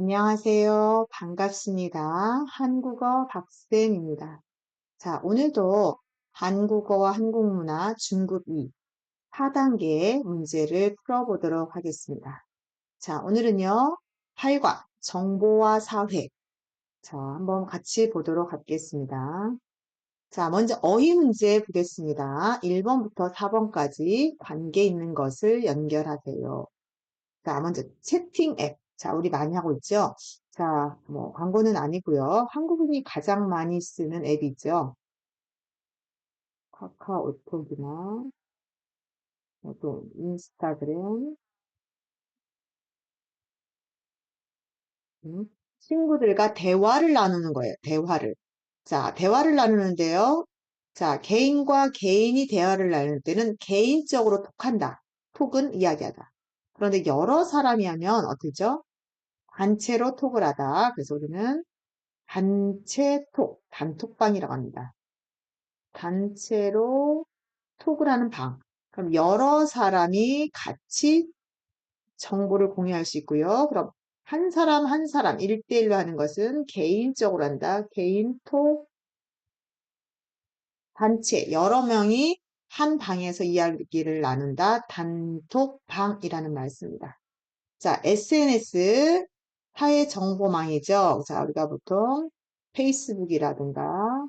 안녕하세요. 반갑습니다. 한국어 박쌤입니다. 자, 오늘도 한국어와 한국문화 중급 2 4단계 문제를 풀어보도록 하겠습니다. 자, 오늘은요, 8과 정보와 사회. 자, 한번 같이 보도록 하겠습니다. 자, 먼저 어휘 문제 보겠습니다. 1번부터 4번까지 관계 있는 것을 연결하세요. 자, 먼저 채팅 앱. 자, 우리 많이 하고 있죠? 자, 뭐, 광고는 아니고요. 한국인이 가장 많이 쓰는 앱이 있죠? 카카오톡이나, 뭐 또, 인스타그램, 음, 친구들과 대화를 나누는 거예요. 대화를. 자, 대화를 나누는데요. 자, 개인과 개인이 대화를 나눌 때는 개인적으로 톡한다. 톡은 이야기하다. 그런데 여러 사람이 하면 어떻죠? 단체로 톡을 하다. 그래서 우리는 단체 톡, 단톡방이라고 합니다. 단체로 톡을 하는 방. 그럼 여러 사람이 같이 정보를 공유할 수 있고요. 그럼 한 사람 한 사람 1대1로 하는 것은 개인적으로 한다. 개인 톡, 단체, 여러 명이 한 방에서 이야기를 나눈다. 단톡방이라는 말씀입니다. 자, SNS, 사회 정보망이죠. 자, 우리가 보통 페이스북이라든가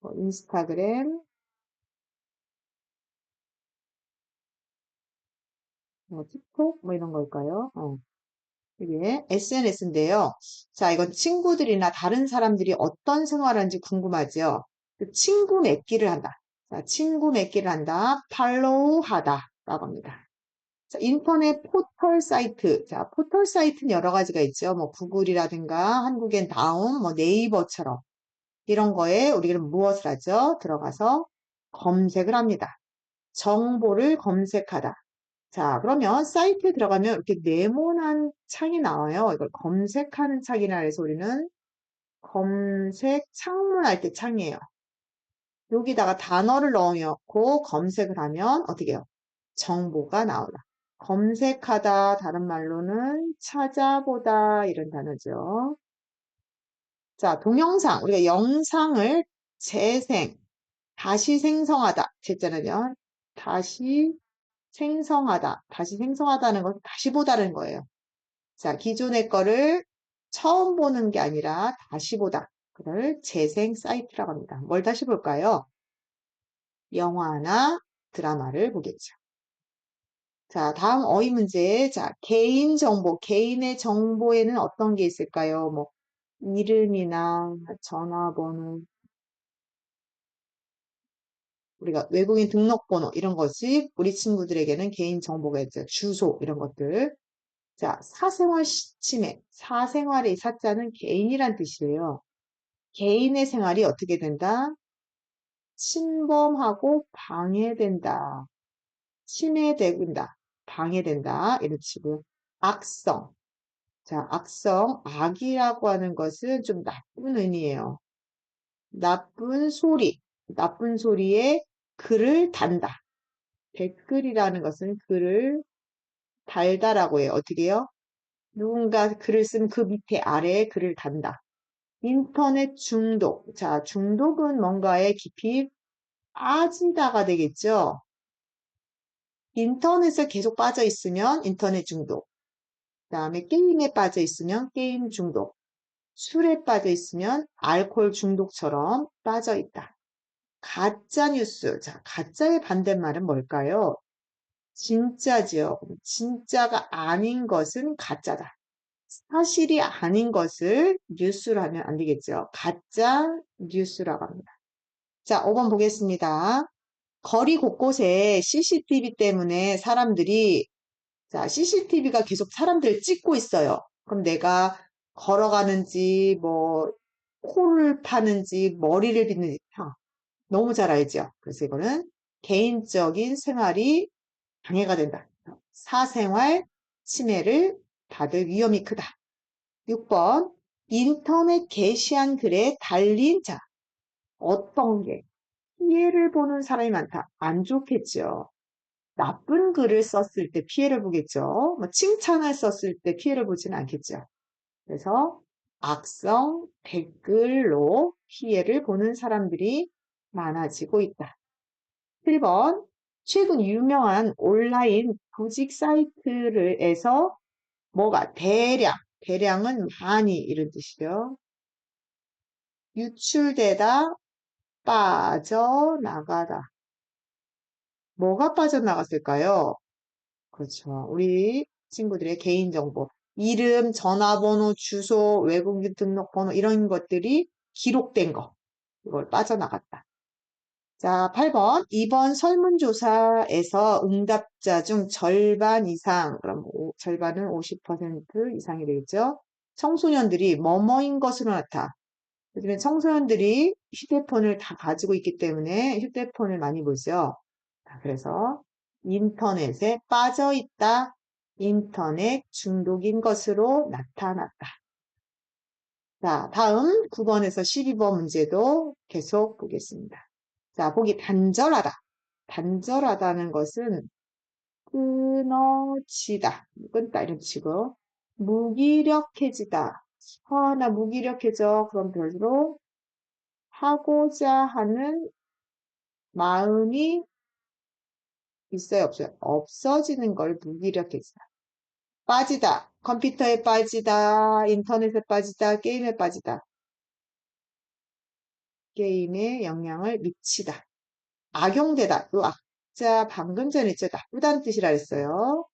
뭐 인스타그램, 뭐 틱톡 뭐 이런 걸까요? 어. 이게 SNS인데요. 자, 이건 친구들이나 다른 사람들이 어떤 생활하는지 궁금하죠? 그 친구 맺기를 한다. 자, 친구 맺기를 한다. 팔로우 하다. 라고 합니다. 자, 인터넷 포털 사이트. 자, 포털 사이트는 여러 가지가 있죠. 뭐, 구글이라든가, 한국엔 다음, 뭐, 네이버처럼. 이런 거에 우리는 무엇을 하죠? 들어가서 검색을 합니다. 정보를 검색하다. 자, 그러면 사이트에 들어가면 이렇게 네모난 창이 나와요. 이걸 검색하는 창이라 해서 우리는 검색 창문 할 때 창이에요. 여기다가 단어를 넣어놓고 검색을 하면 어떻게 해요? 정보가 나오다. 검색하다, 다른 말로는 찾아보다 이런 단어죠. 자, 동영상. 우리가 영상을 재생, 다시 생성하다. 됐잖아요. 다시 생성하다. 다시 생성하다는 것은 다시 보다는 거예요. 자, 기존의 거를 처음 보는 게 아니라 다시 보다. 그걸 재생 사이트라고 합니다. 뭘 다시 볼까요? 영화나 드라마를 보겠죠. 자, 다음 어휘 문제. 자, 개인 정보, 개인의 정보에는 어떤 게 있을까요? 뭐, 이름이나 전화번호, 우리가 외국인 등록번호 이런 것이 우리 친구들에게는 개인 정보가 있죠. 주소 이런 것들. 자, 사생활 침해. 사생활의 사자는 개인이란 뜻이에요. 개인의 생활이 어떻게 된다? 침범하고 방해된다. 침해된다. 방해된다. 이런 식으로. 악성. 자, 악성. 악이라고 하는 것은 좀 나쁜 의미예요. 나쁜 소리. 나쁜 소리에 글을 단다. 댓글이라는 것은 글을 달다라고 해요. 어떻게 해요? 누군가 글을 쓰면 그 밑에 아래에 글을 단다. 인터넷 중독. 자, 중독은 뭔가에 깊이 빠진다가 되겠죠? 인터넷에 계속 빠져 있으면 인터넷 중독. 그 다음에 게임에 빠져 있으면 게임 중독. 술에 빠져 있으면 알코올 중독처럼 빠져 있다. 가짜 뉴스. 자, 가짜의 반대말은 뭘까요? 진짜지요. 진짜가 아닌 것은 가짜다. 사실이 아닌 것을 뉴스로 하면 안 되겠죠. 가짜 뉴스라고 합니다. 자, 5번 보겠습니다. 거리 곳곳에 CCTV 때문에 사람들이 자, CCTV가 계속 사람들을 찍고 있어요. 그럼 내가 걸어가는지 뭐 코를 파는지 머리를 빗는지 너무 잘 알죠. 그래서 이거는 개인적인 생활이 방해가 된다. 사생활 침해를 받을 위험이 크다. 6번 인터넷 게시한 글에 달린 자 어떤 게 피해를 보는 사람이 많다. 안 좋겠죠. 나쁜 글을 썼을 때 피해를 보겠죠. 뭐 칭찬을 썼을 때 피해를 보지는 않겠죠. 그래서 악성 댓글로 피해를 보는 사람들이 많아지고 있다. 7번 최근 유명한 온라인 구직 사이트에서 뭐가 대량, 대량은 많이 이런 뜻이죠. 유출되다, 빠져나가다. 뭐가 빠져나갔을까요? 그렇죠. 우리 친구들의 개인정보, 이름, 전화번호, 주소, 외국인 등록번호 이런 것들이 기록된 거. 이걸 빠져나갔다. 자, 8번. 이번 설문조사에서 응답자 중 절반 이상, 그럼 오- 절반은 50% 이상이 되겠죠? 청소년들이 뭐뭐인 것으로 나타. 요즘에 청소년들이 휴대폰을 다 가지고 있기 때문에 휴대폰을 많이 보죠. 자, 그래서 인터넷에 빠져 있다. 인터넷 중독인 것으로 나타났다. 자, 다음 9번에서 12번 문제도 계속 보겠습니다. 자, 보기 단절하다. 단절하다는 것은 끊어지다. 끊다 이런 식으로 무기력해지다. 아, 나 무기력해져. 그럼 별로 하고자 하는 마음이 있어요, 없어요? 없어지는 걸 무기력해지다. 빠지다. 컴퓨터에 빠지다. 인터넷에 빠지다. 게임에 빠지다. 게임에 영향을 미치다. 악용되다. 요 악자 방금 전에 있죠. 나쁘다는 뜻이라 했어요.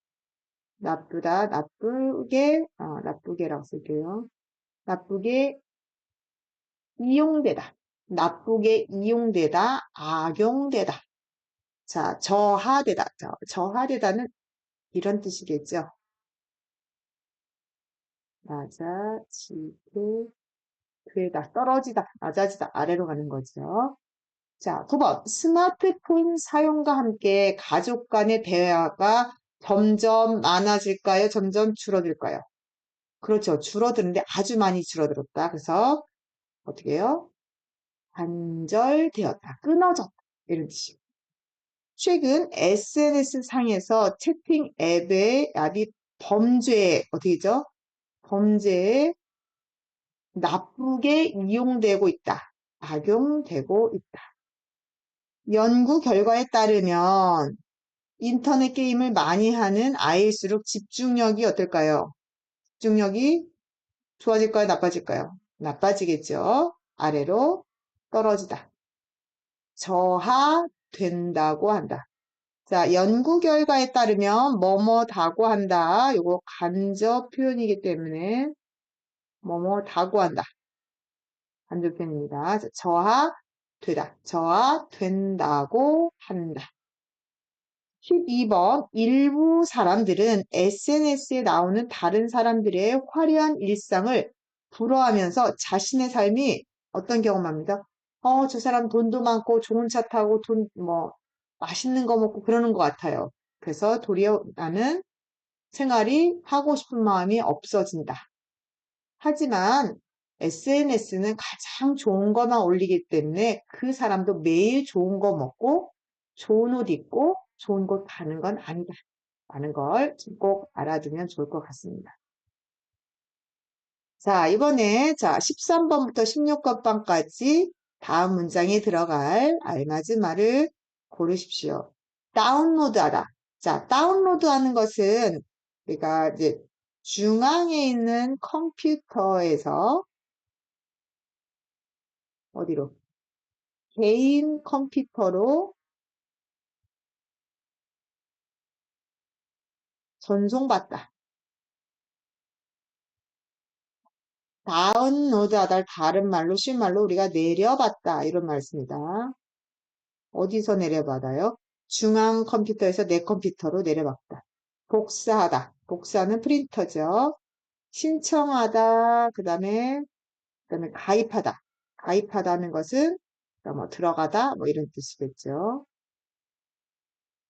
나쁘다. 나쁘게, 어, 나쁘게라고 쓸게요. 나쁘게 이용되다. 나쁘게 이용되다. 악용되다. 자, 저하되다. 자, 저하되다는 이런 뜻이겠죠. 낮아지게 되다. 떨어지다. 낮아지다. 아래로 가는 거죠. 자, 9번. 스마트폰 사용과 함께 가족 간의 대화가 점점 많아질까요? 점점 줄어들까요? 그렇죠. 줄어드는데 아주 많이 줄어들었다. 그래서 어떻게 해요? 단절되었다. 끊어졌다. 이런 뜻이에요. 최근 SNS 상에서 채팅 앱의 앱이 범죄에 어떻게죠? 범죄에 나쁘게 이용되고 있다. 악용되고 있다. 연구 결과에 따르면 인터넷 게임을 많이 하는 아이일수록 집중력이 어떨까요? 집중력이 좋아질까요? 나빠질까요? 나빠지겠죠. 아래로 떨어지다. 저하된다고 한다. 자, 연구 결과에 따르면 뭐뭐다고 한다. 요거 간접 표현이기 때문에 뭐뭐다고 한다. 간접 표현입니다. 자, 저하되다. 저하된다고 한다. 12번 일부 사람들은 SNS에 나오는 다른 사람들의 화려한 일상을 부러워하면서 자신의 삶이 어떤 경험합니다. 어, 저 사람 돈도 많고 좋은 차 타고 돈, 뭐, 맛있는 거 먹고 그러는 것 같아요. 그래서 도리어 나는 생활이 하고 싶은 마음이 없어진다. 하지만 SNS는 가장 좋은 것만 올리기 때문에 그 사람도 매일 좋은 거 먹고 좋은 옷 입고 좋은 곳 가는 건 아니다. 라는 걸 꼭 알아두면 좋을 것 같습니다. 자, 이번에 자 13번부터 16번 방까지 다음 문장에 들어갈 알맞은 말을 고르십시오. 다운로드하다. 자, 다운로드하는 것은 우리가 이제 중앙에 있는 컴퓨터에서 어디로? 개인 컴퓨터로 전송받다. 다운로드하다를 다른 말로 쉬운 말로 우리가 내려받다 이런 말씀입니다. 어디서 내려받아요? 중앙 컴퓨터에서 내 컴퓨터로 내려받다. 복사하다. 복사는 프린터죠. 신청하다. 그 다음에 그 다음에 가입하다. 가입하다는 것은 뭐 들어가다 뭐 이런 뜻이겠죠.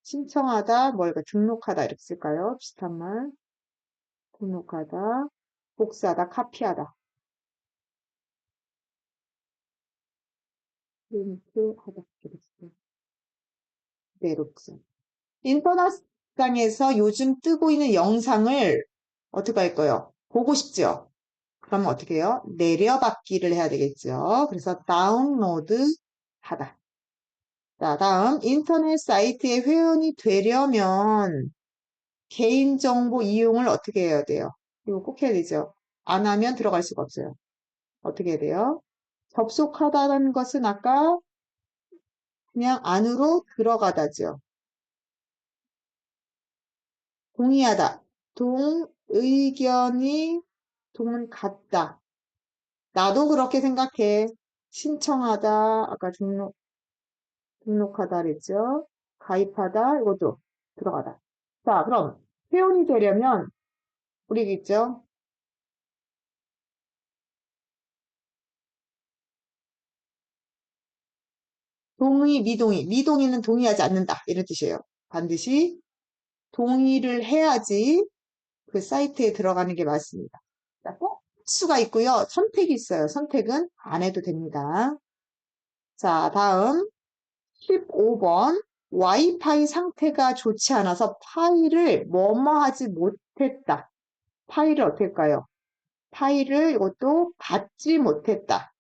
신청하다, 뭘 등록하다 이렇게 쓸까요? 비슷한 말. 등록하다, 복사하다, 카피하다. 프린트하다 이렇게. 네, 이렇게. 인터넷상에서 요즘 뜨고 있는 영상을 어떻게 할 거예요? 보고 싶죠? 그러면 어떻게 해요? 내려받기를 해야 되겠죠. 그래서 다운로드 하다. 자, 다음 인터넷 사이트에 회원이 되려면 개인정보 이용을 어떻게 해야 돼요? 이거 꼭 해야 되죠. 안 하면 들어갈 수가 없어요. 어떻게 해야 돼요? 접속하다는 것은 아까 그냥 안으로 들어가다죠. 동의하다. 동, 의견이 동은 같다. 나도 그렇게 생각해. 신청하다. 아까 등록, 등록하다 그랬죠. 가입하다. 이것도 들어가다. 자, 그럼 회원이 되려면 우리 있죠. 동의, 미동의. 미동의는 동의하지 않는다. 이런 뜻이에요. 반드시 동의를 해야지 그 사이트에 들어가는 게 맞습니다. 자, 꼭 수가 있고요. 선택이 있어요. 선택은 안 해도 됩니다. 자, 다음 15번 와이파이 상태가 좋지 않아서 파일을 뭐뭐 하지 못했다. 파일을 어떻게 할까요? 파일을 이것도 받지 못했다.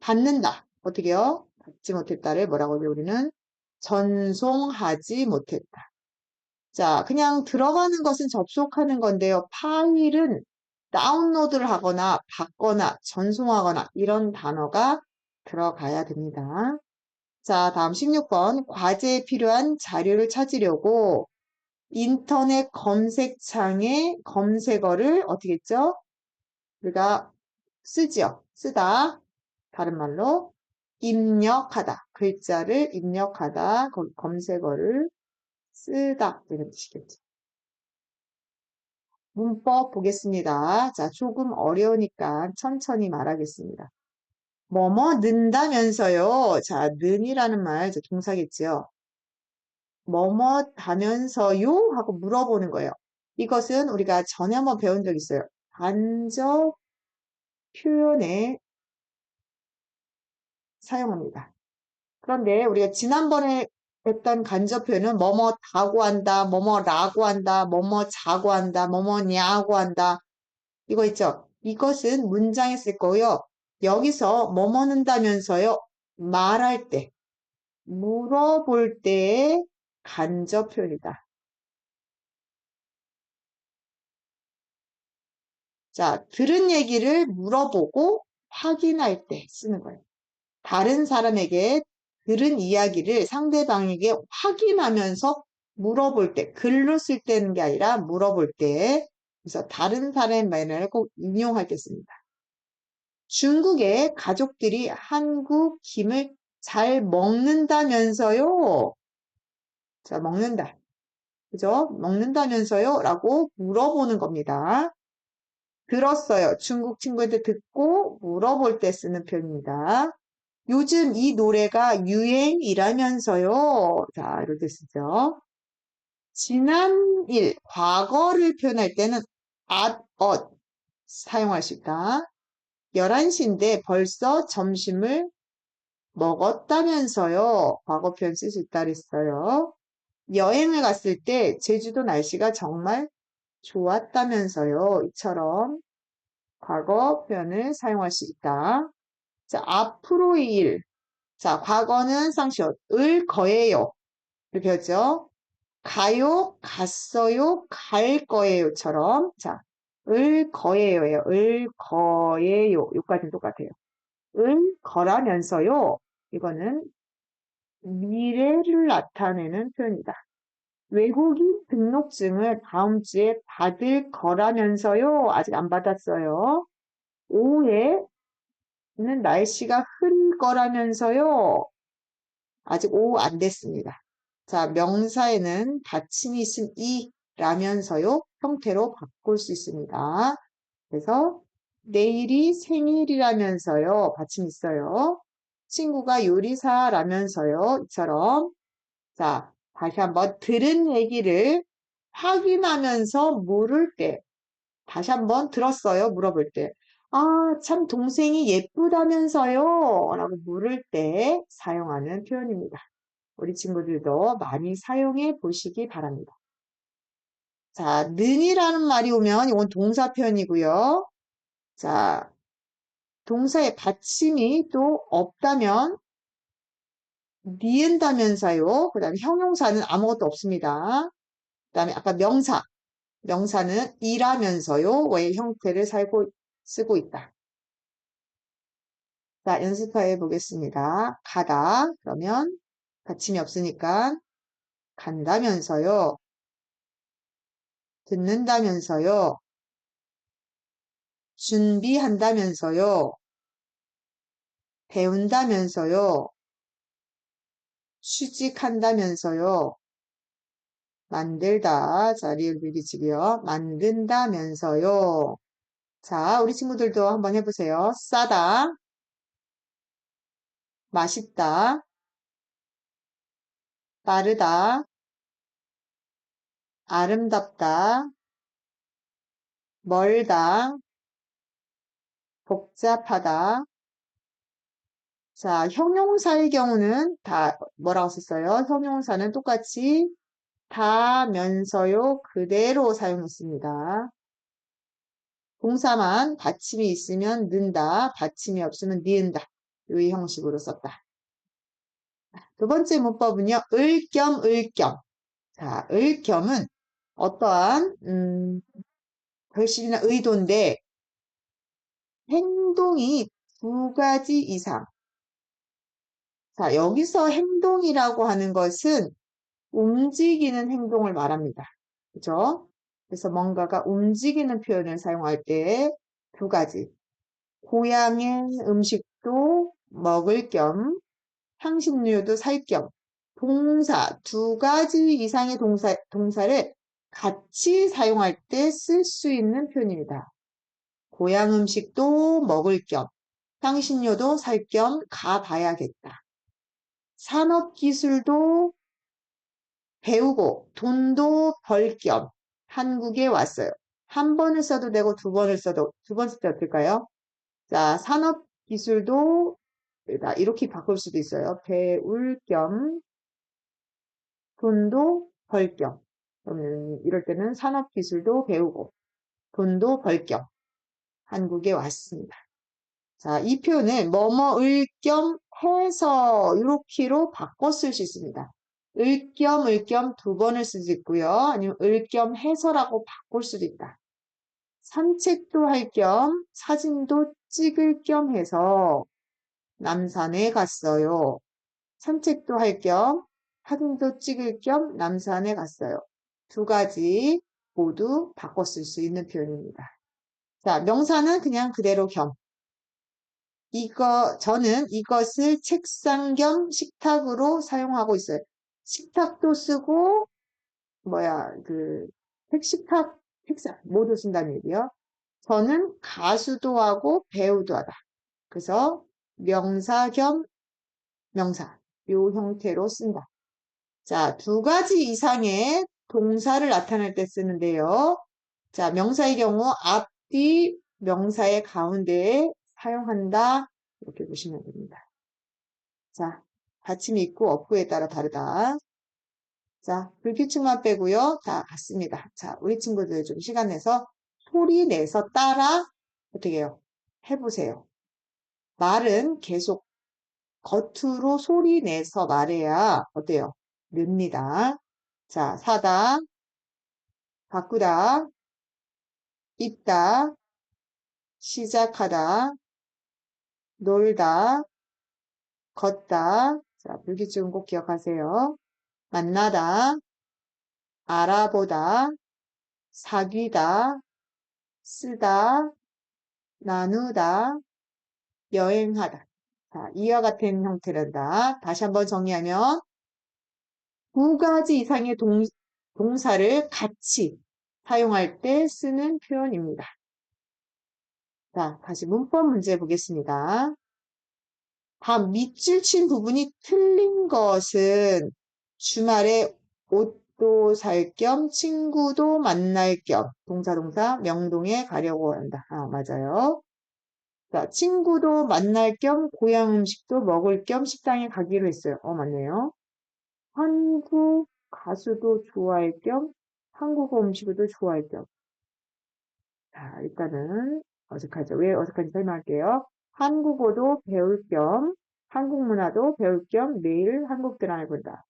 받는다. 어떻게요? 받지 못했다를 뭐라고 하죠? 우리는 전송하지 못했다. 자, 그냥 들어가는 것은 접속하는 건데요. 파일은 다운로드를 하거나 받거나 전송하거나 이런 단어가 들어가야 됩니다. 자, 다음 16번. 과제에 필요한 자료를 찾으려고 인터넷 검색창에 검색어를 어떻게 했죠? 우리가 쓰지요. 쓰다. 다른 말로 입력하다. 글자를 입력하다. 거- 검색어를 쓰다. 이런 뜻이겠죠. 문법 보겠습니다. 자, 조금 어려우니까 천천히 말하겠습니다. 뭐뭐 는다면서요. 자, 는이라는 말, 동사겠지요. 뭐뭐 하면서요? 하고 물어보는 거예요. 이것은 우리가 전에 한번 배운 적 있어요. 간접 표현에 사용합니다. 그런데 우리가 지난번에 했던 간접 표현은 뭐뭐 다고 한다, 뭐뭐 라고 한다, 뭐뭐 자고 한다, 뭐뭐냐고 한다. 이거 있죠? 이것은 문장에 쓸 거고요. 여기서 뭐뭐는다면서요. 말할 때, 물어볼 때의 간접 표현이다. 자, 들은 얘기를 물어보고 확인할 때 쓰는 거예요. 다른 사람에게 들은 이야기를 상대방에게 확인하면서 물어볼 때, 글로 쓸 때는 게 아니라 물어볼 때, 그래서 다른 사람의 말을 꼭 인용할 때 씁니다. 중국의 가족들이 한국 김을 잘 먹는다면서요? 자, 먹는다. 그죠? 먹는다면서요? 라고 물어보는 겁니다. 들었어요. 중국 친구한테 듣고 물어볼 때 쓰는 표현입니다. 요즘 이 노래가 유행이라면서요. 자, 때 쓰죠. 지난 일, 과거를 표현할 때는 at, 엇 있다. 11시인데 벌써 점심을 먹었다면서요. 과거 표현 쓸수 있다 그랬어요. 여행을 갔을 때 제주도 날씨가 정말 좋았다면서요. 이처럼 과거 표현을 사용할 수 있다. 자, 앞으로의 일. 자, 과거는 쌍시옷. 을 거예요. 이렇게 했죠. 가요, 갔어요, 갈 거예요처럼. 자, 을 거예요예요. 을 거예요. 여기까지는 똑같아요. 을 거라면서요. 이거는 미래를 나타내는 표현이다. 외국인 등록증을 다음 주에 받을 거라면서요. 아직 안 받았어요. 오후에는 날씨가 흐릴 거라면서요. 아직 오후 안 됐습니다. 자, 명사에는 받침이 있음 이 라면서요. 형태로 바꿀 수 있습니다. 그래서 내일이 생일이라면서요. 받침 있어요. 친구가 요리사라면서요. 이처럼 자, 다시 한번 들은 얘기를 확인하면서 물을 때 다시 한번 들었어요. 물어볼 때. 아, 참 동생이 예쁘다면서요. 라고 물을 때 사용하는 표현입니다. 우리 친구들도 많이 사용해 보시기 바랍니다. 자, 는이라는 말이 오면 이건 동사 표현이고요. 자, 동사의 받침이 또 없다면 니은다면서요. 그 다음에 형용사는 아무것도 없습니다. 그 다음에 아까 명사. 명사는 일하면서요의 형태를 살고, 쓰고 있다. 자, 연습해 보겠습니다. 가다. 그러면 받침이 없으니까 간다면서요. 듣는다면서요. 준비한다면서요. 배운다면서요. 취직한다면서요. 만들다. 자, 리을 비비지고요. 만든다면서요. 자, 우리 친구들도 한번 해보세요. 싸다. 맛있다. 빠르다. 아름답다. 멀다. 복잡하다. 자, 형용사의 경우는 다 뭐라고 썼어요? 형용사는 똑같이 다면서요 그대로 사용했습니다. 동사만 받침이 있으면 는다, 받침이 없으면 니은다. 이 형식으로 썼다. 두 번째 문법은요. 을겸 을겸. 자, 을겸은 어떠한 음, 결실이나 의도인데 행동이 두 가지 이상. 자, 여기서 행동이라고 하는 것은 움직이는 행동을 말합니다. 그죠? 그래서 뭔가가 움직이는 표현을 사용할 때 두 가지. 고향의 음식도 먹을 겸, 향신료도 살 겸, 동사, 두 가지 이상의 동사, 동사를 같이 사용할 때 쓸 수 있는 표현입니다. 고향 음식도 먹을 겸, 향신료도 살 겸 가봐야겠다. 산업기술도 배우고 돈도 벌 겸 한국에 왔어요. 한 번을 써도 되고 두 번을 써도 두 번 쓸 때 어떨까요? 자, 산업기술도 이렇게 바꿀 수도 있어요. 배울 겸 돈도 벌 겸. 그러면 이럴 때는 산업기술도 배우고 돈도 벌겸 한국에 왔습니다. 자, 이 표현을 뭐뭐을 겸 해서 이렇게로 바꿔 쓸 수 있습니다. 을 겸, 을 겸 두 번을 쓰지 있고요. 아니면 을 겸 해서라고 바꿀 수도 있다. 산책도 할 겸, 사진도 찍을 겸 해서 남산에 갔어요. 산책도 할 겸, 사진도 찍을 겸 남산에 갔어요. 두 가지 모두 바꿔 쓸 수 있는 표현입니다. 자, 명사는 그냥 그대로 겸. 이거, 저는 이것을 책상 겸 식탁으로 사용하고 있어요. 식탁도 쓰고, 뭐야, 그, 식탁, 책상, 모두 쓴다는 얘기요. 저는 가수도 하고 배우도 하다. 그래서 명사 겸 명사, 요 형태로 쓴다. 자, 두 가지 이상의 동사를 나타낼 때 쓰는데요. 자, 명사의 경우 앞뒤 명사의 가운데에 사용한다. 이렇게 보시면 됩니다. 자, 받침이 있고 없고에 따라 다르다. 자, 불규칙만 빼고요. 다 같습니다. 자, 우리 친구들 좀 시간 내서 소리 내서 따라 어떻게 해요? 해보세요. 말은 계속 겉으로 소리 내서 말해야 어때요? 늡니다. 자, 사다, 바꾸다, 입다, 시작하다, 놀다, 걷다. 자, 불규칙은 꼭 기억하세요. 만나다, 알아보다, 사귀다, 쓰다, 나누다, 여행하다. 자, 이와 같은 형태란다. 다시 한번 정리하면 두 가지 이상의 동, 동사를 같이 사용할 때 쓰는 표현입니다. 자, 다시 문법 문제 보겠습니다. 다음 밑줄 친 부분이 틀린 것은 주말에 옷도 살 겸 친구도 만날 겸 동사 동사 명동에 가려고 한다. 아, 맞아요. 자, 친구도 만날 겸 고향 음식도 먹을 겸 식당에 가기로 했어요. 어, 맞네요. 한국 가수도 좋아할 겸 한국어 음식도 좋아할 겸. 자, 일단은 어색하죠. 왜 어색한지 설명할게요. 한국어도 배울 겸 한국 문화도 배울 겸 매일 한국 드라마를 본다.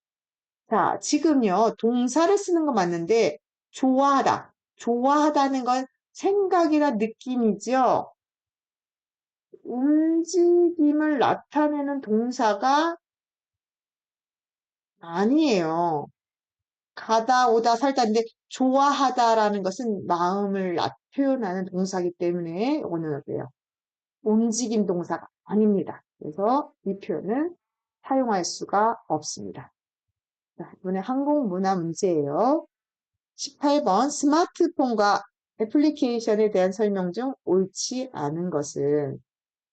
자, 지금요, 동사를 쓰는 거 맞는데, 좋아하다. 좋아하다는 건 생각이나 느낌이죠. 움직임을 나타내는 동사가 아니에요. 가다, 오다, 살다인데, 좋아하다라는 것은 마음을 나- 표현하는 동사이기 때문에, 어때요? 움직임 동사가 아닙니다. 그래서 이 표현은 사용할 수가 없습니다. 자, 이번에 한국 문화 문제예요. 18번 스마트폰과 애플리케이션에 대한 설명 중 옳지 않은 것은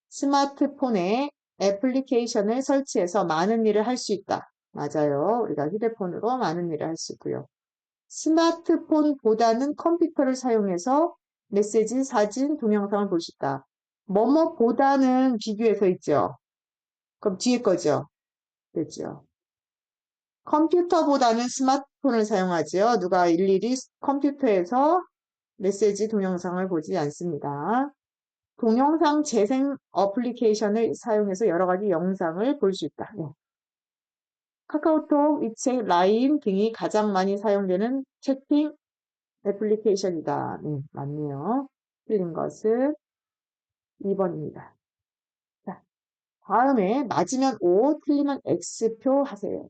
스마트폰에 애플리케이션을 설치해서 많은 일을 할 수 있다. 맞아요. 우리가 휴대폰으로 많은 일을 할 수 있고요. 스마트폰보다는 컴퓨터를 사용해서 메시지, 사진, 동영상을 볼 수 있다. 뭐뭐보다는 비교해서 있죠. 그럼 뒤에 거죠. 됐죠. 컴퓨터보다는 스마트폰을 사용하지요. 누가 일일이 컴퓨터에서 메시지 동영상을 보지 않습니다. 동영상 재생 어플리케이션을 사용해서 여러 가지 영상을 볼 수 있다. 네. 카카오톡, 위챗, 라인 등이 가장 많이 사용되는 채팅 애플리케이션이다. 네, 맞네요. 틀린 것은 2번입니다. 자, 다음에 맞으면 O, 틀리면 X표 하세요.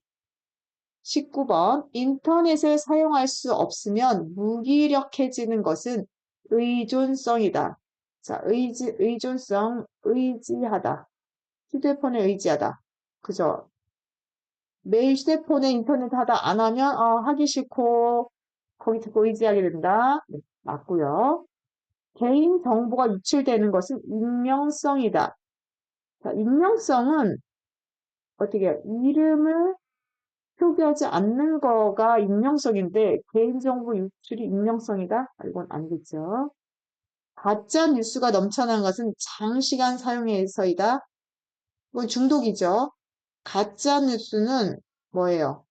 19번 인터넷을 사용할 수 없으면 무기력해지는 것은 의존성이다. 자, 의지, 의존성, 의지하다. 휴대폰에 의지하다. 그죠? 매일 휴대폰에 인터넷 하다 안 하면 어, 하기 싫고 거기 자꾸 의지하게 된다. 네, 맞고요. 개인 정보가 유출되는 것은 익명성이다. 자, 익명성은 어떻게 해요? 이름을 표기하지 않는 거가 익명성인데 개인정보 유출이 익명성이다? 이건 아니겠죠. 가짜 뉴스가 넘쳐나는 것은 장시간 사용해서이다. 이건 중독이죠. 가짜 뉴스는 뭐예요?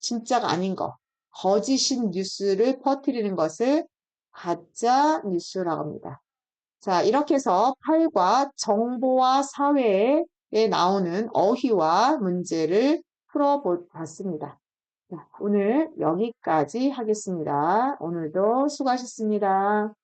진짜가 아닌 거. 거짓인 뉴스를 퍼뜨리는 것을 가짜 뉴스라고 합니다. 자, 이렇게 해서 8과 정보와 사회에 나오는 어휘와 문제를 풀어봤습니다. 오늘 여기까지 하겠습니다. 오늘도 수고하셨습니다.